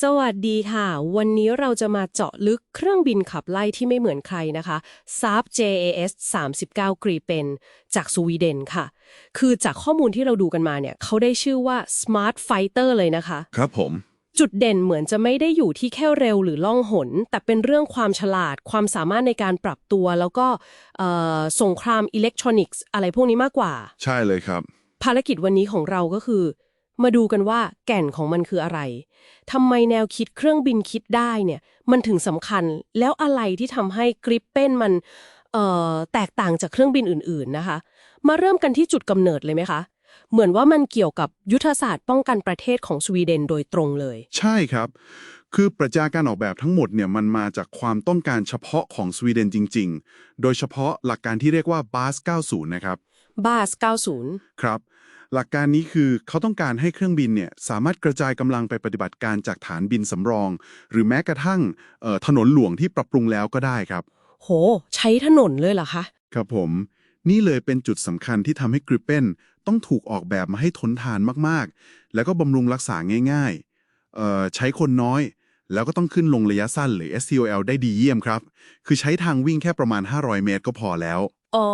สวัสดีค่ะ วันนี้เราจะมาเจาะลึกเครื่องบินขับไล่ที่ไม่เหมือนใครนะคะ Saab JAS 39 Gripen จากสวีเดนค่ะ คือจากข้อมูลที่เราดูกันมาเนี่ยเขาได้ชื่อว่า Smart Fighter เลยนะคะ ครับผม จุดเด่นเหมือนจะไม่ได้อยู่ที่แค่เร็วหรือล่องหน แต่เป็นเรื่องความฉลาด ความสามารถในการปรับตัว แล้วก็เอ่อสงครามอิเล็กทรอนิกส์อะไรพวกนี้มากกว่า ใช่เลยครับ ภารกิจวันนี้ของเราก็คือ มาดูกันว่าแก่นของมันคืออะไรทำไมแนวคิดเครื่องบินคิดได้เนี่ย มันถึงสำคัญแล้วอะไรที่ทำให้กริปเป็นมันเอ่อแตกต่างจากเครื่องบินอื่น ๆนะคะ มาเริ่มกันที่จุดกำเนิดเลยไหมคะ เหมือนว่ามันเกี่ยวกับยุทธศาสตร์ป้องกันประเทศของสวีเดนโดยตรงเลย ใช่ครับ คือปรัชญาการออกแบบทั้งหมดเนี่ยมันมาจากความต้องการเฉพาะของสวีเดนจริง ๆ โดยเฉพาะหลักการที่เรียกว่า BAS 90 นะครับบาส 90 ครับ หลักการนี้คือเขาต้องการให้เครื่องบินเนี่ยสามารถกระจายกำลังไปปฏิบัติการจากฐานบินสำรอง หรือแม้กระทั่งเอ่อถนนหลวงที่ปรับปรุงแล้วก็ได้ครับ โห ใช้ถนนเลยเหรอคะ ครับผม นี่เลยเป็นจุดสำคัญที่ทำให้กริปเปนต้องถูกออกแบบมาให้ทนทานมากๆ แล้วก็บำรุงรักษาง่ายๆเอ่อใช้คนน้อย แล้วก็ต้องขึ้นลงระยะสั้นหรือ STOL ได้ดีเยี่ยมครับ คือใช้ทางวิ่งแค่ประมาณ 500 เมตรก็พอแล้ว อ๋อ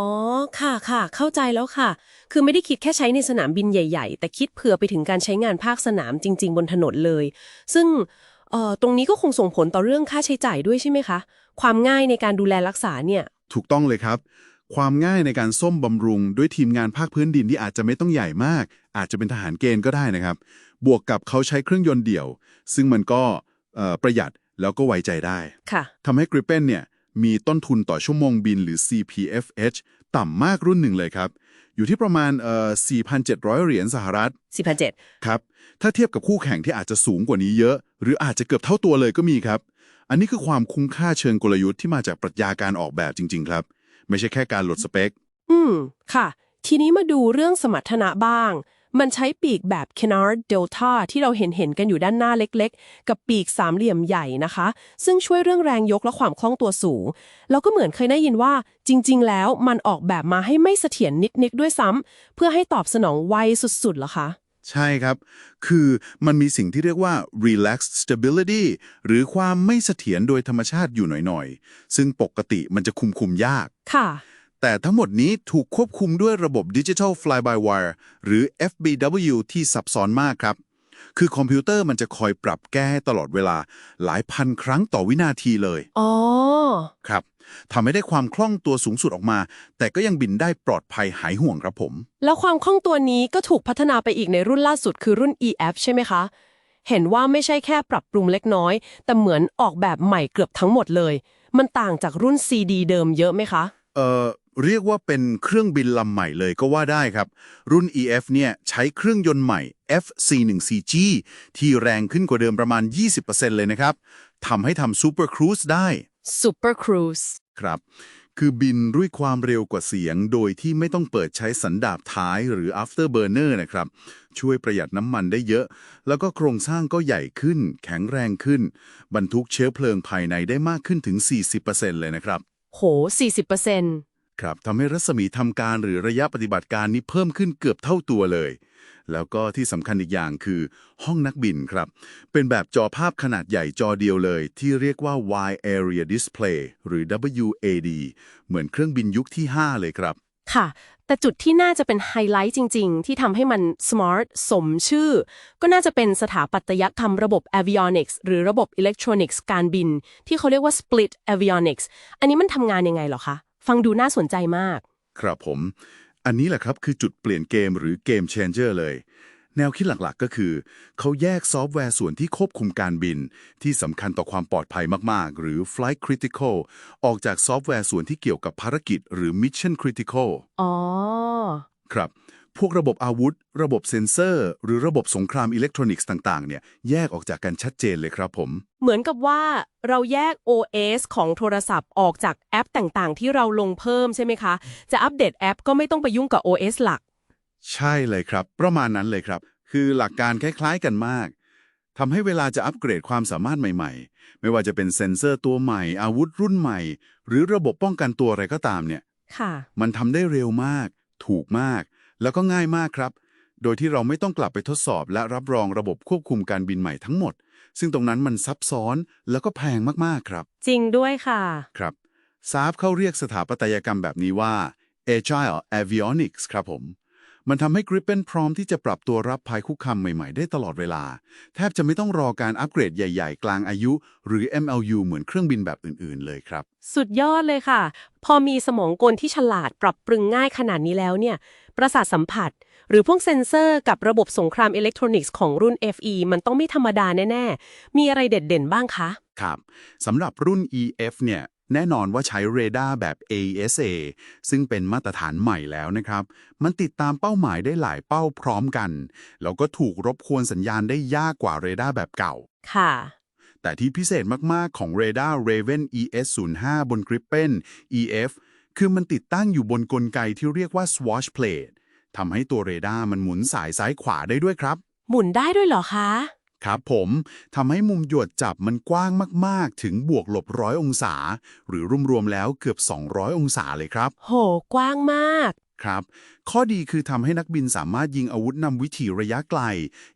ค่ะค่ะ เข้าใจแล้วค่ะ คือไม่ได้คิดแค่ใช้ในสนามบินใหญ่ ๆ แต่คิดเผื่อไปถึงการใช้งานภาคสนามจริง ๆ บนถนนเลย ซึ่งเอ่อตรงนี้ก็คงส่งผลต่อเรื่องค่าใช้จ่ายด้วยใช่ไหมคะ ความง่ายในการดูแลรักษาเนี่ย ถูกต้องเลยครับ ความง่ายในการส้มบำรุง ด้วยทีมงานภาคพื้นดินที่อาจจะไม่ต้องใหญ่มาก อาจจะเป็นทหารเกณฑ์ก็ได้นะครับ บวกกับเขาใช้เครื่องยนต์เดี่ยว ซึ่งมันก็เอ่อ ประหยัดแล้วก็ไว้ใจได้ค่ะทำให้ Gripen เนี่ยมีต้นทุนต่อชั่วโมงบินหรือ CPFH ต่ำมากรุ่นหนึ่งเลยครับ อยู่ที่ประมาณเอ่อ4,700 เหรียญสหรัฐ 4,700 ครับ ถ้าเทียบกับคู่แข่งที่อาจจะสูงกว่านี้เยอะ หรืออาจจะเกือบเท่าตัวเลยก็มีครับ อันนี้คือความคุ้มค่าเชิงกลยุทธ์ที่มาจากปรัชญาการออกแบบจริง ๆ ครับ ไม่ใช่แค่การลดสเปค อืม ค่ะ ทีนี้มาดูเรื่องสมรรถนะบ้าง มันใช้ปีกแบบ Canard Delta ที่เราเห็นเห็นๆกันอยู่ด้านหน้าเล็กๆ กับปีกสามเหลี่ยมใหญ่นะคะ ซึ่งช่วยเรื่องแรงยกและความคล่องตัวสูง แล้วก็เหมือนเคยได้ยินว่า จริง ๆ แล้วมันออกแบบมาให้ไม่เสถียรนิดๆด้วยซ้ำเพื่อให้ตอบสนองไวสุดๆเหรอคะใช่ครับ คือมันมีสิ่งที่เรียกว่า relaxed stability หรือความไม่เสถียรโดยธรรมชาติอยู่หน่อย ๆ ซึ่งปกติมันจะคุมคุมยาก ค่ะ แต่ทั้งหมดนี้ถูกควบคุมด้วยระบบ Digital Fly-by-Wire หรือ FBW ที่ซับซ้อนมากครับ คือคอมพิวเตอร์มันจะคอยปรับแก้ให้ตลอดเวลาหลายพันครั้งต่อวินาทีเลย อ๋อ ครับทำให้ได้ความคล่องตัวสูงสุดออกมา แต่ก็ยังบินได้ปลอดภัยหายห่วงครับผม แล้วความคล่องตัวนี้ก็ถูกพัฒนาไปอีกในรุ่นล่าสุดคือรุ่น EF ใช่ไหมคะ เห็นว่าไม่ใช่แค่ปรับปรุงเล็กน้อย แต่เหมือนออกแบบใหม่เกือบทั้งหมดเลย มันต่างจากรุ่น CD เดิมเยอะไหมคะ เอ่อ เรียกว่าเป็นเครื่องบินลำใหม่เลยก็ว่าได้ครับ รุ่น EF เนี่ยใช้เครื่องยนต์ใหม่ FC1CG ที่แรงขึ้นกว่าเดิมประมาณ 20%เลยนะครับทำให้ทำ Super Cruise ได้ Super Cruise ครับคือบินด้วยความเร็วกว่าเสียง โดยที่ไม่ต้องเปิดใช้สันดาปท้ายหรือ afterburner นะครับ ช่วยประหยัดน้ำมันได้เยอะ แล้วก็โครงสร้างก็ใหญ่ขึ้น แข็งแรงขึ้น บรรทุกเชื้อเพลิงภายในได้มากขึ้นถึง 40%เลยนะครับ โห 40% ครับทำให้รัศมีทำการหรือระยะปฏิบัติการนี้เพิ่มขึ้นเกือบเท่าตัวเลย แล้วก็ที่สำคัญอีกอย่างคือห้องนักบินครับ เป็นแบบจอภาพขนาดใหญ่จอเดียวเลย ที่เรียกว่า Wide Area Display หรือ WAD เหมือนเครื่องบินยุคที่ 5 เลยครับ ค่ะ แต่จุดที่น่าจะเป็นไฮไลท์จริง ๆ ที่ทำให้มัน smart สมชื่อ ก็น่าจะเป็นสถาปัตยกรรมระบบ avionics หรือระบบ electronics การบิน ที่เขาเรียกว่า split avionics อันนี้มันทำงานยังไงหรอคะ ฟังดูน่าสนใจมาก ครับผม อันนี้แหละครับคือจุดเปลี่ยนเกมหรือเกม changer เลย แนวคิดหลักๆ ก็คือ เขาแยกซอฟต์แวร์ส่วนที่ควบคุมการบิน ที่สำคัญต่อความปลอดภัยมากๆ หรือ flight critical ออกจากซอฟต์แวร์ส่วนที่เกี่ยวกับภารกิจ หรือ mission critical อ๋อ ครับ พวกระบบอาวุธ ระบบเซ็นเซอร์ หรือระบบสงครามอิเล็กทรอนิกส์ต่าง ๆ เนี่ย แยกออกจากกันชัดเจนเลยครับผม เหมือนกับว่าเราแยก OS ของโทรศัพท์ออกจากแอปต่างๆ ที่เราลงเพิ่มใช่ไหมคะ จะอัปเดตแอปก็ไม่ต้องไปยุ่งกับ OS หลัก ใช่เลยครับ ประมาณนั้นเลยครับ คือหลักการคล้าย ๆ กันมากทำให้เวลาจะอัปเกรดความสามารถใหม่ๆ ไม่ว่าจะเป็นเซ็นเซอร์ตัวใหม่ อาวุธรุ่นใหม่ หรือระบบป้องกันตัวอะไรก็ตามเนี่ย ค่ะ มันทำได้เร็วมาก ถูกมาก แล้วก็ง่ายมากครับ โดยที่เราไม่ต้องกลับไปทดสอบ และรับรองระบบควบคุมการบินใหม่ทั้งหมด ซึ่งตรงนั้นมันซับซ้อนแล้วก็แพงมากๆครับ จริงด้วยค่ะ ครับซาฟเขาเรียกสถาปัตยกรรมแบบนี้ว่า Agile Avionics ครับผม มันทำให้ Gripen พร้อมที่จะปรับตัวรับภัยคุกคามใหม่ ๆ ได้ตลอดเวลา แทบจะไม่ต้องรอการอัปเกรดใหญ่ ๆ กลางอายุ หรือ MLU เหมือนเครื่องบินแบบอื่น ๆ เลยครับ สุดยอดเลยค่ะ พอมีสมองกลที่ฉลาดปรับปรุงง่ายขนาดนี้แล้วเนี่ย ประสาทสัมผัส หรือพวกเซ็นเซอร์กับระบบสงครามอิเล็กทรอนิกส์ของรุ่น FE มันต้องไม่ธรรมดาแน่ ๆ มีอะไรเด่นๆบ้างคะ ครับสำหรับรุ่น EF เนี่ย แน่นอนว่าใช้เรดาร์แบบ AESA ซึ่งเป็นมาตรฐานใหม่แล้วนะครับ มันติดตามเป้าหมายได้หลายเป้าพร้อมกัน แล้วก็ถูกรบกวนสัญญาณได้ยากกว่าเรดาร์แบบเก่า ค่ะ แต่ที่พิเศษมาก ๆ ของเรดาร์ Raven ES05 บน Gripen EF คือมันติดตั้งอยู่บนกลไกที่เรียกว่า swatch plate ทำให้ตัวเรดาร์มันหมุนสายซ้ายขวาได้ด้วยครับ หมุนได้ด้วยเหรอคะ ครับผมทำให้มุมหยวดจับมันกว้างมาก ๆ ถึงบวกลบร้อยองศา หรือรวมๆแล้วเกือบ 200 องศาเลยครับ โห กว้างมาก ครับ ข้อดีคือทำให้นักบินสามารถยิงอาวุธนำวิถีระยะไกล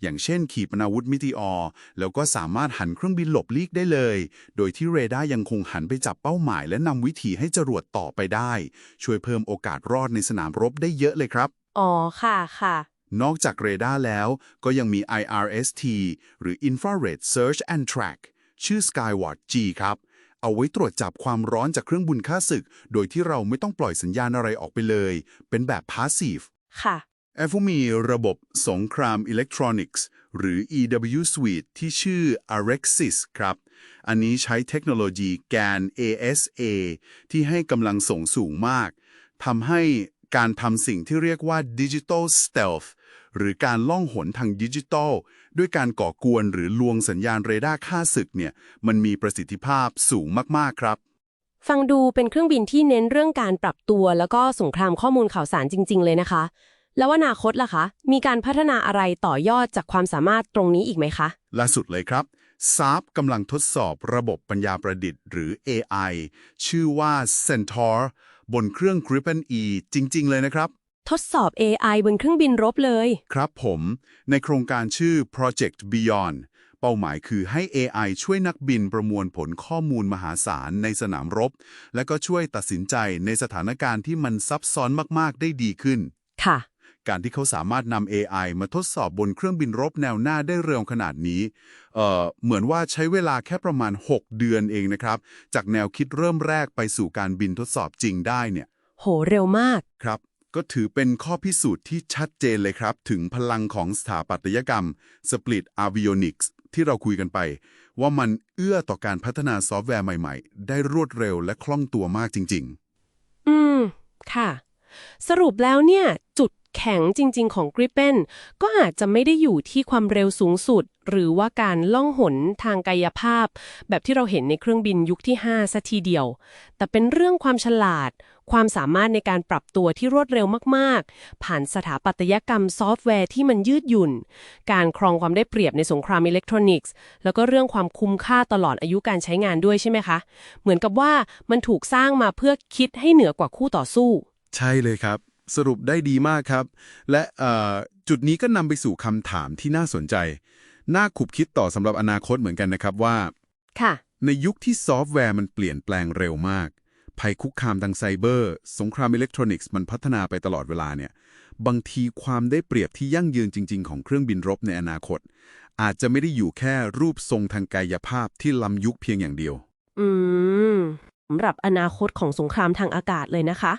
อย่างเช่น ขีปนาวุธมิติออร์แล้วก็สามารถหันเครื่องบินหลบลีกได้เลย โดยที่เรดาร์ยังคงหันไปจับเป้าหมาย และนำวิถีให้จรวดต่อไปได้ ช่วยเพิ่มโอกาสรอดในสนามรบได้เยอะเลยครับ อ๋อ ค่ะ ค่ะ นอกจากเรดาร์แล้วก็ยังมี IRST หรือ Infrared Search and Track ชื่อ Skyward G ครับ เอาไว้ตรวจจับความร้อนจากเครื่องบุนค่าศึก โดยที่เราไม่ต้องปล่อยสัญญาณอะไรออกไปเลย เป็นแบบ Passive ค่ะแอฟมีระบบสงครามอิเล็กทรอนิกส์ หรือ EW Suite ที่ชื่อ Arexis ครับ อันนี้ใช้เทคโนโลยี GAN ASA ที่ให้กำลังส่งสูงมากทำให้การทำสิ่งที่เรียกว่า Digital Stealth หรือการล่องหนทางดิจิทัล ด้วยการก่อกวนหรือลวงสัญญาณเรดาร์ค่าศึกเนี่ยมันมีประสิทธิภาพสูงมาก ๆ ครับ ฟังดูเป็นเครื่องบินที่เน้นเรื่องการปรับตัวแล้วก็สงครามข้อมูลข่าวสารจริง ๆ เลยนะคะ แล้วอนาคตล่ะคะ มีการพัฒนาอะไรต่อยอดจากความสามารถตรงนี้อีกไหมคะล่าสุดเลยครับ SAP กำลังทดสอบระบบปัญญาประดิษฐ์หรือ AI ชื่อว่า Centaur บนเครื่อง Gripen E จริง ๆ เลยนะครับ ทดสอบ AI บนเครื่องบินรบเลย ครับผม ในโครงการชื่อ Project Beyond เป้าหมายคือให้ AI ช่วยนักบินประมวลผลข้อมูลมหาศาลในสนามรบ และก็ช่วยตัดสินใจในสถานการณ์ที่มันซับซ้อนมาก ๆ ได้ดีขึ้น ค่ะ การที่เขาสามารถนำ AI มาทดสอบบนเครื่องบินรบแนวหน้าได้เร็วขนาดนี้ เอ่อ เหมือนว่าใช้เวลาแค่ประมาณ 6 เดือนเองนะครับ จากแนวคิดเริ่มแรกไปสู่การบินทดสอบจริงได้เนี่ย โห เร็วมาก ครับ ก็ถือเป็นข้อพิสูจน์ที่ชัดเจนเลยครับ ถึงพลังของสถาปัตยกรรม Split Avionics ที่เราคุยกันไป ว่ามันเอื้อต่อการพัฒนาซอฟต์แวร์ใหม่ๆ ได้รวดเร็วและคล่องตัวมากจริง ๆ อืม ค่ะ สรุปแล้วเนี่ย จุดแข็งจริง ๆ ของ Gripen ก็อาจจะไม่ได้อยู่ที่ความเร็วสูงสุด หรือว่าการล่องหนทางกายภาพ แบบที่เราเห็นในเครื่องบินยุคที่ 5 ซะทีเดียว แต่เป็นเรื่องความฉลาดความสามารถในการปรับตัวที่รวดเร็วมากๆ ผ่านสถาปัตยกรรมซอฟต์แวร์ที่มันยืดหยุ่น การครองความได้เปรียบในสงครามอิเล็กทรอนิกส์ แล้วก็เรื่องความคุ้มค่าตลอดอายุการใช้งานด้วยใช่ไหมคะ เหมือนกับว่ามันถูกสร้างมาเพื่อคิดให้เหนือกว่าคู่ต่อสู้ ใช่เลยครับ สรุปได้ดีมากครับ และเอ่อจุดนี้ก็นำไปสู่คำถามที่น่าสนใจ น่าขุบคิดต่อสำหรับอนาคตเหมือนกันนะครับว่า ค่ะ ในยุคที่ซอฟต์แวร์มันเปลี่ยนแปลงเร็วมาก ภัยคุกคามทางไซเบอร์ สงครามอิเล็กทรอนิกส์มันพัฒนาไปตลอดเวลาเนี่ยบางทีความได้เปรียบที่ยั่งยืนจริง ๆ ของเครื่องบินรบในอนาคต อาจจะไม่ได้อยู่แค่รูปทรงทางกายภาพที่ล้ำยุคเพียงอย่างเดียว อืมสำหรับอนาคตของสงครามทางอากาศเลยนะคะ